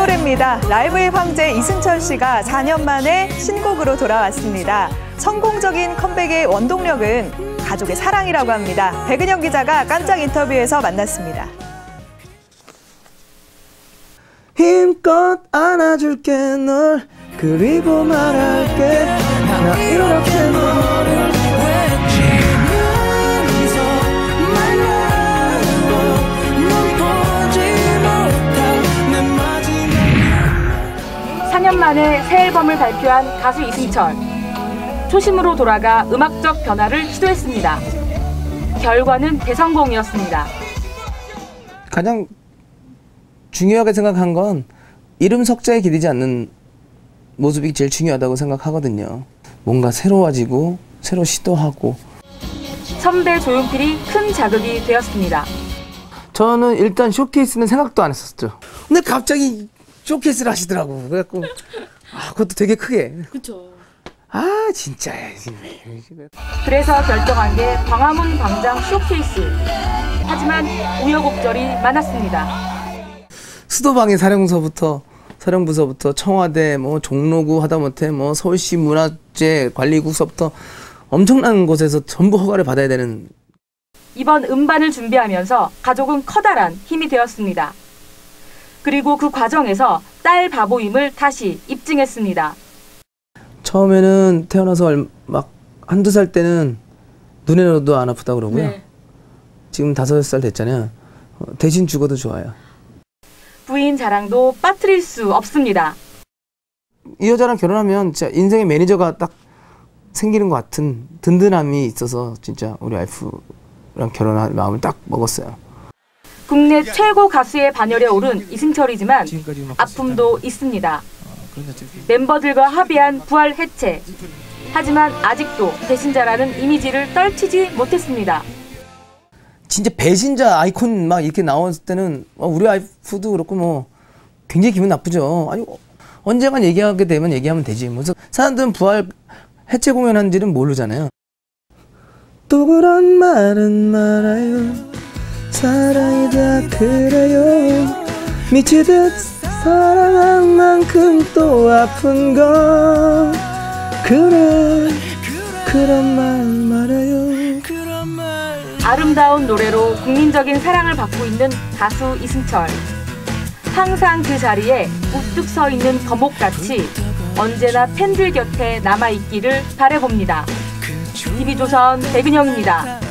반갑습니다. 라이브의 황제 이승철 씨가 4년 만에 신곡으로 돌아왔습니다. 성공적인 컴백의 원동력은 가족의 사랑이라고 합니다. 백은영 기자가 깜짝 인터뷰에서 만났습니다. 힘껏 안아줄게 널 그리고 말할게 나 이렇게 너를 마지막 4년 만에 새 앨범을 발표한 가수 이승철. 초심으로 돌아가 음악적 변화를 시도했습니다. 결과는 대성공이었습니다. 가장 중요하게 생각한 건 이름 석자에 기대지 않는 모습이 제일 중요하다고 생각하거든요. 뭔가 새로워지고 새로 시도하고 선배 조용필이 큰 자극이 되었습니다. 저는 일단 쇼케이스는 생각도 안 했었죠. 근데 갑자기 쇼케이스를 하시더라고. 그래갖고 아 그것도 되게 크게. 그렇죠. 아 진짜. 그래서 결정한 게 광화문 광장 쇼케이스. 하지만 우여곡절이 많았습니다. 수도방위 사령서부터 사령부서부터 청와대 뭐 종로구 하다못해 뭐 서울시 문화재 관리국서부터 엄청난 곳에서 전부 허가를 받아야 되는 이번 음반을 준비하면서 가족은 커다란 힘이 되었습니다. 그리고 그 과정에서 딸 바보임을 다시 입증했습니다. 처음에는 태어나서 얼- 막 한두 살 때는 눈에 넣어도 안 아프다 그러고요. 네. 지금 다섯 살 됐잖아요. 어, 대신 죽어도 좋아요. 부인 자랑도 빠뜨릴 수 없습니다. 이 여자랑 결혼하면 진짜 인생의 매니저가 딱 생기는 것 같은 든든함이 있어서 진짜 우리 와이프랑 결혼할 마음을 딱 먹었어요. 국내 최고 가수의 반열에 오른 이승철이지만 아픔도 있습니다. 저기 멤버들과 합의한 부활 해체. 하지만 아직도 배신자라는 이미지를 떨치지 못했습니다. 진짜 배신자 아이콘 막 이렇게 나왔을 때는 어, 우리 와이프도 그렇고 뭐 굉장히 기분 나쁘죠. 아니 어, 언젠간 얘기하게 되면 얘기하면 되지. 그래서 사람들은 부활 해체 공연한지는 모르잖아요. 또 그런 말은 말아요. 사랑이 다 그래요. 미치듯 사랑한 만큼 또 아픈 건 그래 그런 말 말아요. 아름다운 노래로 국민적인 사랑을 받고 있는 가수 이승철. 항상 그 자리에 우뚝 서 있는 거목같이 언제나 팬들 곁에 남아있기를 바래봅니다. TV조선 백은영입니다.